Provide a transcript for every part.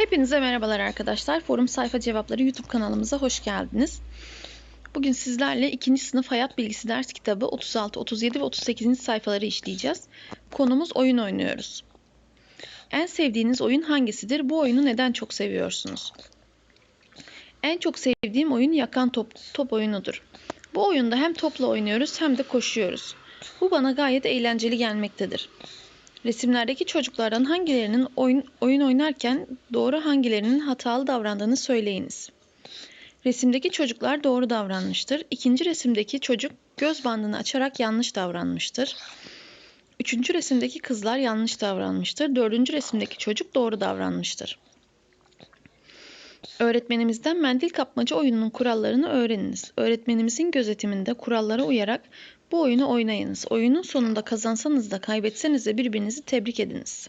Hepinize merhabalar arkadaşlar. Forum Sayfa Cevapları YouTube kanalımıza hoş geldiniz. Bugün sizlerle 2. sınıf hayat bilgisi ders kitabı 36, 37 ve 38. sayfaları işleyeceğiz. Konumuz oyun oynuyoruz. En sevdiğiniz oyun hangisidir? Bu oyunu neden çok seviyorsunuz? En çok sevdiğim oyun yakan top, top oyunudur. Bu oyunda hem topla oynuyoruz hem de koşuyoruz. Bu bana gayet eğlenceli gelmektedir. Resimlerdeki çocuklardan hangilerinin oyun, oyun oynarken doğru hangilerinin hatalı davrandığını söyleyiniz. Resimdeki çocuklar doğru davranmıştır. İkinci resimdeki çocuk göz bandını açarak yanlış davranmıştır. Üçüncü resimdeki kızlar yanlış davranmıştır. Dördüncü resimdeki çocuk doğru davranmıştır. Öğretmenimizden mendil kapmaca oyununun kurallarını öğreniniz. Öğretmenimizin gözetiminde kurallara uyarak bu oyunu oynayınız. Oyunun sonunda kazansanız da kaybetseniz de birbirinizi tebrik ediniz.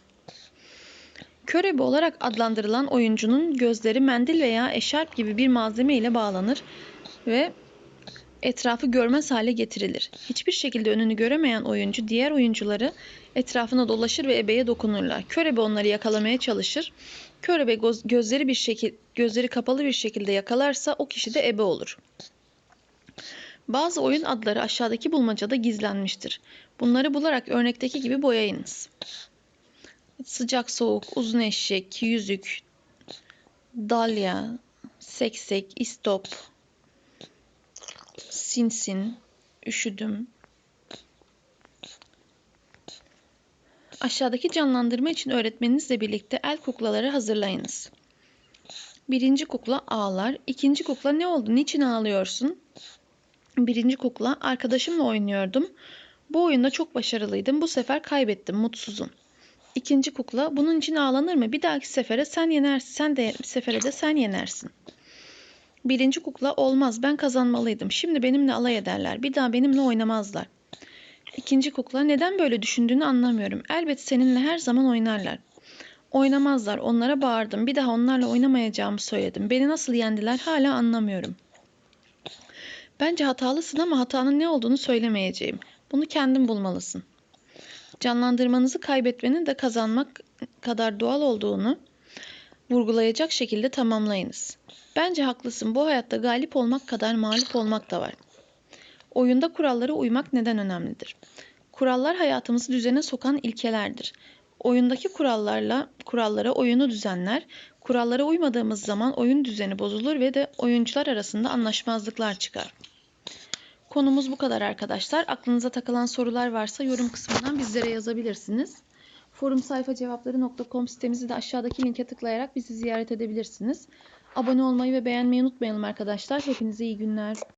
Körebe olarak adlandırılan oyuncunun gözleri mendil veya eşarp gibi bir malzeme ile bağlanır ve etrafı görmez hale getirilir. Hiçbir şekilde önünü göremeyen oyuncu diğer oyuncuları etrafına dolaşır ve ebeye dokunurlar. Körebe onları yakalamaya çalışır. Körebe göz- gözleri bir şekil gözleri kapalı bir şekilde yakalarsa o kişi de ebe olur. Bazı oyun adları aşağıdaki bulmacada gizlenmiştir. Bunları bularak örnekteki gibi boyayınız. Sıcak soğuk, uzun eşek, yüzük, dalya, seksek, istop, sinsin, üşüdüm. Aşağıdaki canlandırma için öğretmeninizle birlikte el kuklaları hazırlayınız. Birinci kukla ağlar. İkinci kukla ne oldu? Niçin ağlıyorsun? Birinci kukla arkadaşımla oynuyordum. Bu oyunda çok başarılıydım. Bu sefer kaybettim. Mutsuzum. İkinci kukla bunun için ağlanır mı? Bir dahaki sefere sen yenersin. Sen de sefere de sen yenersin. Birinci kukla olmaz. Ben kazanmalıydım. Şimdi benimle alay ederler. Bir daha benimle oynamazlar. İkinci kukla neden böyle düşündüğünü anlamıyorum. Elbet seninle her zaman oynarlar. Oynamazlar. Onlara bağırdım. Bir daha onlarla oynamayacağımı söyledim. Beni nasıl yendiler hala anlamıyorum. Bence hatalısın ama hatanın ne olduğunu söylemeyeceğim. Bunu kendin bulmalısın. Canlandırmanızı kaybetmenin de kazanmak kadar doğal olduğunu vurgulayacak şekilde tamamlayınız. Bence haklısın. Bu hayatta galip olmak kadar mağlup olmak da var. Oyunda kurallara uymak neden önemlidir? Kurallar hayatımızı düzene sokan ilkelerdir. Oyundaki kurallarla kurallara oyunu düzenler. Kurallara uymadığımız zaman oyun düzeni bozulur ve de oyuncular arasında anlaşmazlıklar çıkar. Konumuz bu kadar arkadaşlar. Aklınıza takılan sorular varsa yorum kısmından bizlere yazabilirsiniz. Forumsayfacevapları.com sitemizi de aşağıdaki linke tıklayarak bizi ziyaret edebilirsiniz. Abone olmayı ve beğenmeyi unutmayalım arkadaşlar. Hepinize iyi günler.